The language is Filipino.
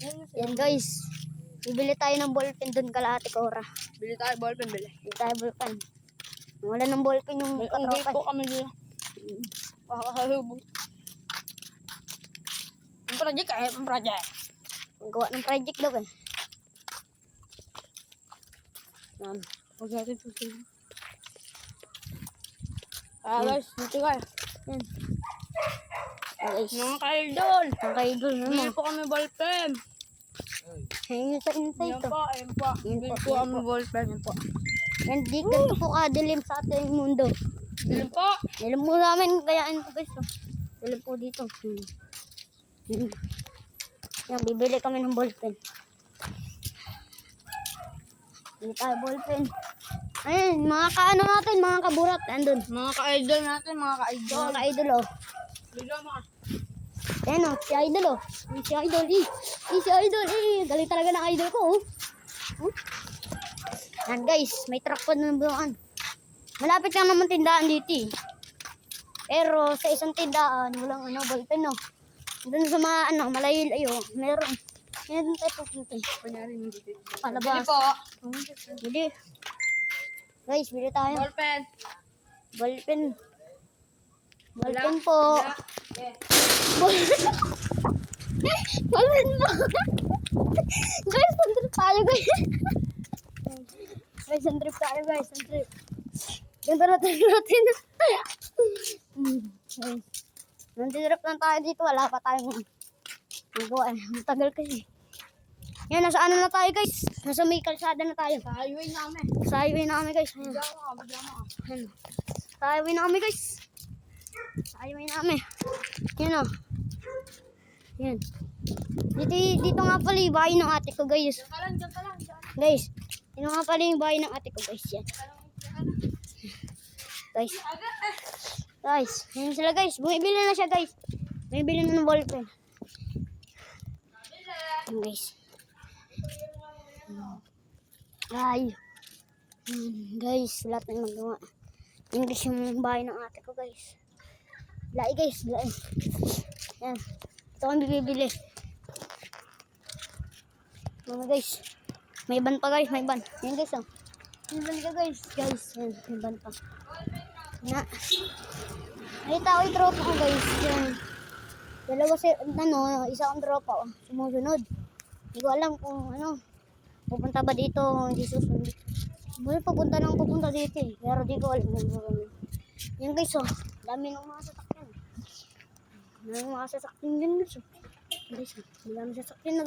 Yan guys. Bibili tayo ng ballpen doon kala Ate Cora. Bili tayo ballpen, bili. Bibili tayo ballpen. Wala ng ballpen yung May unggoy katropa. po kami dito. Makakasalubong. Ang project eh, ang project. Ang gawa ng project daw eh. Yan. Huwag natin susunod. Ah, guys, dito kayo. Yan. Guys. Mga ka-idol. Ang kaidol na Bili mo. po kami ballpen. Hingin sa Yan ito. po, yan po. Bili po, po yan kami ballpen. Yan po. Yan di ganito po kadilim sa ating mundo. Bili po. Nilam po namin kaya ano guys. Oh. Nilam po dito. Yan, bibili kami ng ballpen. Bili tayo ballpen. Ayun, mga kaano natin, mga kaburat. Andun. Mga ka-idol natin, mga ka-idol. Mga ka-idol oh. Bigyan mo. Ayan oh, si idol. Ay, Si idol eh. Eh, si idol eh. Galing talaga ng idol ko oh. Yan guys, may truck pa na buwan. Malapit lang naman tindahan dito eh. Pero sa isang tindahan, walang ano, ballpen no. Doon sa mga ano, malayo-layo, meron. Yan tayo pupunta. Hindi. Bili Palabas. po. Bili. Guys, bili tayo. Ballpen. Ballpen. Ballpen po. Ballpen. Ballpen po. guys, sandrip tayo guys. guys, sandrip tayo guys, sandrip. Ganda natin natin. Hmm, guys. Nandidrip lang tayo dito, wala pa tayong magawa. eh. Ang tagal kasi. Yan, nasa ano na tayo guys? Nasa may kalsada na tayo. Sa highway namin. Sa highway na kami guys. Ayan. Mo, mo. Ano? Sa highway na kami guys. Sa highway na kami. Yan o. Yan. Dito, dito nga pala yung bahay ng ate ko guys. Diyan ka lang, diyan ka lang. diyan. Guys. Dito nga pala yung bahay ng ate ko guys. Yan. Guys. Guys. Yan sila guys. Bumibili na siya guys. Bumibili na ng ballpen. Yan guys. Ay. Yan, guys. Lahat na magawa. Yan guys yung bahay ng ate ko guys. Lai guys. Lai. Yan. Ito kami bibili. Mga guys. May ban pa guys. May ban. Yan guys oh. May ban ka guys. Guys. Yan. May ban pa. Na. Ay tao yung tropa ko guys. Yan. Dalawa si, ano, isa akong tropa. Oh. Sumusunod. Hindi ko alam kung ano. Pupunta ba dito? Hindi susunod. Muli papunta nang pupunta dito eh. Pero di ko alam. ano. Yan guys oh. Dami ng mga sasakyan. Dami ng mga sasakyan din guys. Guys oh. Dami sasakyan na guys.